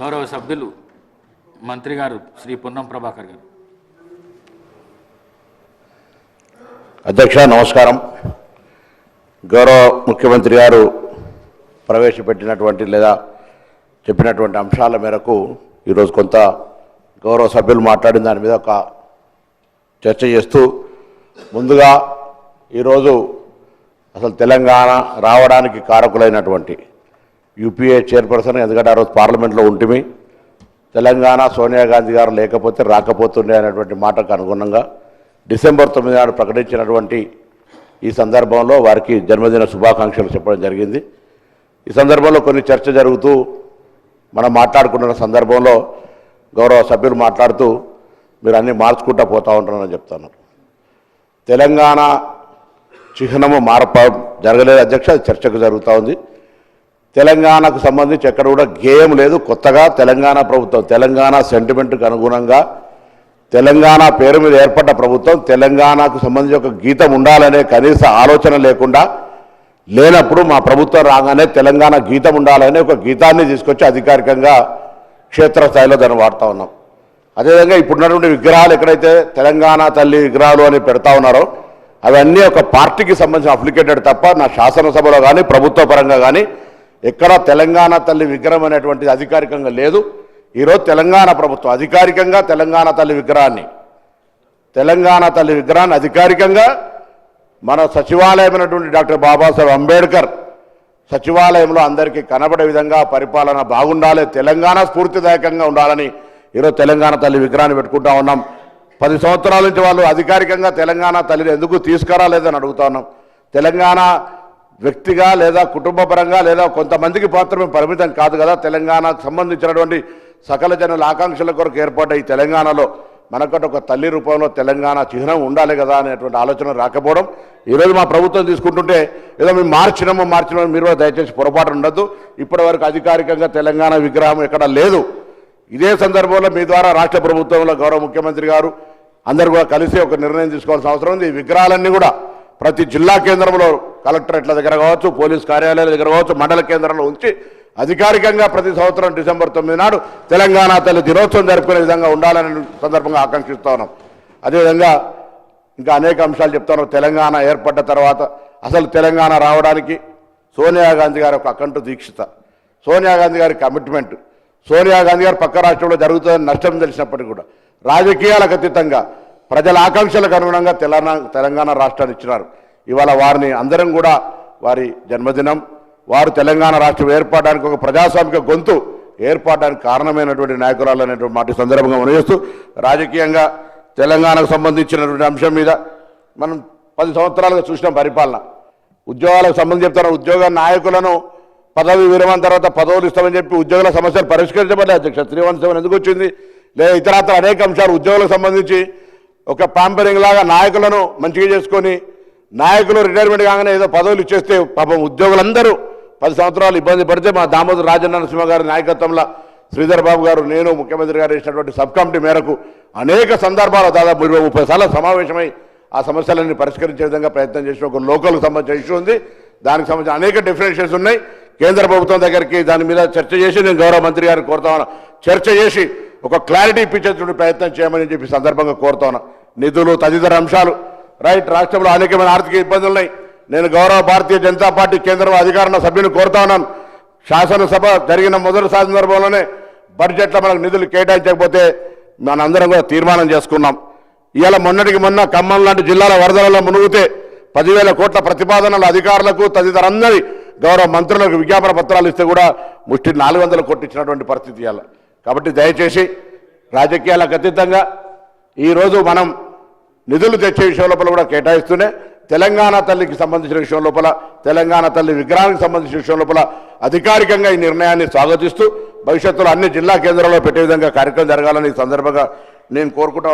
గౌరవ సభ్యులు మంత్రి గారు శ్రీ పొన్నం ప్రభాకర్ గారు. అధ్యక్ష నమస్కారం. గౌరవ ముఖ్యమంత్రి గారు ప్రవేశపెట్టినటువంటి లేదా చెప్పినటువంటి అంశాల మేరకు ఈరోజు కొంత గౌరవ సభ్యులు మాట్లాడిన దాని మీద ఒక చర్చ చేస్తూ ముందుగా ఈరోజు అసలు తెలంగాణ రావడానికి కారకులైనటువంటి యూపీఏ చైర్పర్సన్ ఎందుకంటే ఆ రోజు పార్లమెంట్లో ఉంటిమి. తెలంగాణ సోనియా గాంధీ గారు లేకపోతే రాకపోతుండే అనేటువంటి మాటకు అనుగుణంగా డిసెంబర్ తొమ్మిది నాడు ప్రకటించినటువంటి ఈ సందర్భంలో వారికి జన్మదిన శుభాకాంక్షలు చెప్పడం జరిగింది. ఈ సందర్భంలో కొన్ని చర్చ జరుగుతూ మనం మాట్లాడుకుంటున్న సందర్భంలో గౌరవ సభ్యులు మాట్లాడుతూ మీరు అన్నీ మార్చుకుంటా పోతూ ఉంటారని చెప్తున్నారు తెలంగాణ చిహ్నము మార్ప జరగలేదు. అధ్యక్ష చర్చకు జరుగుతూ ఉంది. తెలంగాణకు సంబంధించి ఎక్కడ కూడా గేయం లేదు. కొత్తగా తెలంగాణ ప్రభుత్వం తెలంగాణ సెంటిమెంట్కి అనుగుణంగా తెలంగాణ పేరు మీద ఏర్పడ్డ ప్రభుత్వం తెలంగాణకు సంబంధించి ఒక గీతం ఉండాలనే కనీస ఆలోచన లేకుండా లేనప్పుడు మా ప్రభుత్వం రాగానే తెలంగాణ గీతం ఉండాలనే ఒక గీతాన్ని తీసుకొచ్చి అధికారికంగా క్షేత్రస్థాయిలో దాన్ని వాడుతూ ఉన్నాం. అదేవిధంగా ఇప్పుడున్నటువంటి విగ్రహాలు ఎక్కడైతే తెలంగాణ తల్లి విగ్రహాలు అని పెడతా ఉన్నారో అవన్నీ ఒక పార్టీకి సంబంధించిన అప్లికేటెడ్ తప్ప నా శాసనసభలో కానీ ప్రభుత్వ పరంగా కానీ ఎక్కడ తెలంగాణ తల్లి విగ్రహం అనేటువంటిది అధికారికంగా లేదు. ఈరోజు తెలంగాణ ప్రభుత్వం అధికారికంగా తెలంగాణ తల్లి విగ్రహాన్ని తెలంగాణ తల్లి విగ్రహాన్ని అధికారికంగా మన సచివాలయమైనటువంటి డాక్టర్ బాబాసాహెబ్ అంబేద్కర్ సచివాలయంలో అందరికీ కనబడే విధంగా పరిపాలన బాగుండాలి తెలంగాణ స్ఫూర్తిదాయకంగా ఉండాలని ఈరోజు తెలంగాణ తల్లి విగ్రహాన్ని పెట్టుకుంటా ఉన్నాం. పది సంవత్సరాల నుంచి వాళ్ళు అధికారికంగా తెలంగాణ తల్లిని ఎందుకు తీసుకురాలేదని అడుగుతా ఉన్నాం. తెలంగాణ వ్యక్తిగా లేదా కుటుంబ పరంగా లేదా కొంతమందికి మాత్రమే పరిమితం కాదు కదా. తెలంగాణకు సంబంధించినటువంటి సకల జనుల ఆకాంక్షల కొరకు ఏర్పడ్డ ఈ తెలంగాణలో మనకంటే ఒక తల్లి రూపంలో తెలంగాణ చిహ్నం ఉండాలి కదా అనేటువంటి ఆలోచన రాకపోవడం. ఈరోజు మా ప్రభుత్వం తీసుకుంటుంటే ఏదో మేము మార్చినామో మార్చినామో మీరు దయచేసి పొరపాటు ఉండద్దు. ఇప్పటి వరకు అధికారికంగా తెలంగాణ విగ్రహం ఎక్కడ లేదు. ఇదే సందర్భంలో మీ ద్వారా రాష్ట్ర ప్రభుత్వంలో గౌరవ ముఖ్యమంత్రి గారు అందరు కూడా కలిసి ఒక నిర్ణయం తీసుకోవాల్సిన అవసరం ఉంది. ఈ విగ్రహాలన్నీ కూడా ప్రతి జిల్లా కేంద్రంలో కలెక్టరేట్ల దగ్గర కావచ్చు పోలీస్ కార్యాలయాల దగ్గర కావచ్చు మండల కేంద్రంలో ఉంచి అధికారికంగా ప్రతి సంవత్సరం డిసెంబర్ తొమ్మిది నాడు తెలంగాణ తల్లి దినోత్సవం జరుపుకునే విధంగా ఉండాలని సందర్భంగా ఆకాంక్షిస్తా ఉన్నాం. అదేవిధంగా ఇంకా అనేక అంశాలు చెప్తాను తెలంగాణ ఏర్పడ్డ తర్వాత అసలు తెలంగాణ రావడానికి సోనియా గాంధీ గారి ఒక అకంటు దీక్షిత. సోనియా గాంధీ గారి కమిట్మెంట్. సోనియా గాంధీ గారు పక్క రాష్ట్రంలో జరుగుతుందని నష్టం తెలిసినప్పటికీ కూడా రాజకీయాలకు అతీతంగా ప్రజల ఆకాంక్షలకు అనుగుణంగా తెలంగాణ తెలంగాణ రాష్ట్రాన్ని ఇచ్చినారు. ఇవాళ వారిని అందరం కూడా వారి జన్మదినం వారు తెలంగాణ రాష్ట్రం ఏర్పడడానికి ఒక ప్రజాస్వామిక గొంతు ఏర్పడడానికి కారణమైనటువంటి నాయకురాలు అనేటువంటి మాట సందర్భంగా మనవేస్తూ రాజకీయంగా తెలంగాణకు సంబంధించినటువంటి అంశం మీద మనం పది సంవత్సరాలుగా చూసిన పరిపాలన. ఉద్యోగాలకు సంబంధించి చెప్తారు ఉద్యోగ నాయకులను పదవి విరమణ తర్వాత పదవులు ఇస్తామని చెప్పి ఉద్యోగుల సమస్యలు పరిష్కరించబడ్డాయి. అధ్యక్ష శ్రీవంశం ఎందుకు వచ్చింది? లేదా ఇతరత్ర అనేక అంశాలు ఉద్యోగులకు సంబంధించి ఒక పాంపరింగ్ లాగా నాయకులను మంచిగా చేసుకొని నాయకులు రిటైర్మెంట్ కాగానే ఏదో పదవులు ఇచ్చేస్తే పాపం ఉద్యోగులందరూ పది సంవత్సరాలు ఇబ్బంది పడితే మా దామోదర్ రాజన్న నరసింహ గారి నాయకత్వంలో శ్రీధర్ బాబు గారు నేను ముఖ్యమంత్రి గారు ఇచ్చినటువంటి సబ్ కమిటీ మేరకు అనేక సందర్భాలు దాదాపు ఇరవై ముప్పై సార్లు సమావేశమై ఆ సమస్యలన్నీ పరిష్కరించే విధంగా ప్రయత్నం చేసిన ఒక లోకల్కి సంబంధించిన ఇష్యూ ఉంది. దానికి సంబంధించిన అనేక డిఫరెన్షియస్ ఉన్నాయి. కేంద్ర ప్రభుత్వం దగ్గరికి దాని మీద చర్చ చేసి నేను గౌరవ మంత్రి గారిని కోరుతా చర్చ చేసి ఒక క్లారిటీ ఇప్పించేటువంటి ప్రయత్నం చేయమని చెప్పి సందర్భంగా కోరుతా నిధులు తదితర అంశాలు. రైట్ రాష్ట్రంలో అనేకమైన ఆర్థిక ఇబ్బందులు ఉన్నాయి నేను గౌరవ భారతీయ జనతా పార్టీ కేంద్ర అధికారుల సభ్యుని కోరుతా ఉన్నాను. శాసనసభ జరిగిన మొదటి సందర్భంలోనే బడ్జెట్లో మనకు నిధులు కేటాయించకపోతే మనందరం కూడా తీర్మానం చేసుకున్నాం. ఇవాళ మొన్నటికి మొన్న ఖమ్మం లాంటి జిల్లాల వరదలలో మునుగుతే పదివేల కోట్ల ప్రతిపాదనలు అధికారులకు తదితరందరి గౌరవ మంత్రులకు విజ్ఞాపన పత్రాలు ఇస్తే కూడా ముష్టి నాలుగు వందలు కొట్టించినటువంటి పరిస్థితి ఇవాళ. కాబట్టి దయచేసి రాజకీయాలకు అతీతంగా ఈరోజు మనం నిధులు తెచ్చే విషయం లోపల కూడా కేటాయిస్తూనే తెలంగాణ తల్లికి సంబంధించిన విషయం లోపల తెలంగాణ తల్లి విగ్రహానికి సంబంధించిన విషయం లోపల అధికారికంగా ఈ నిర్ణయాన్ని స్వాగతిస్తూ భవిష్యత్తులో అన్ని జిల్లా కేంద్రాల్లో పెట్టే విధంగా కార్యక్రమం జరగాలని ఈ సందర్భంగా నేను కోరుకుంటా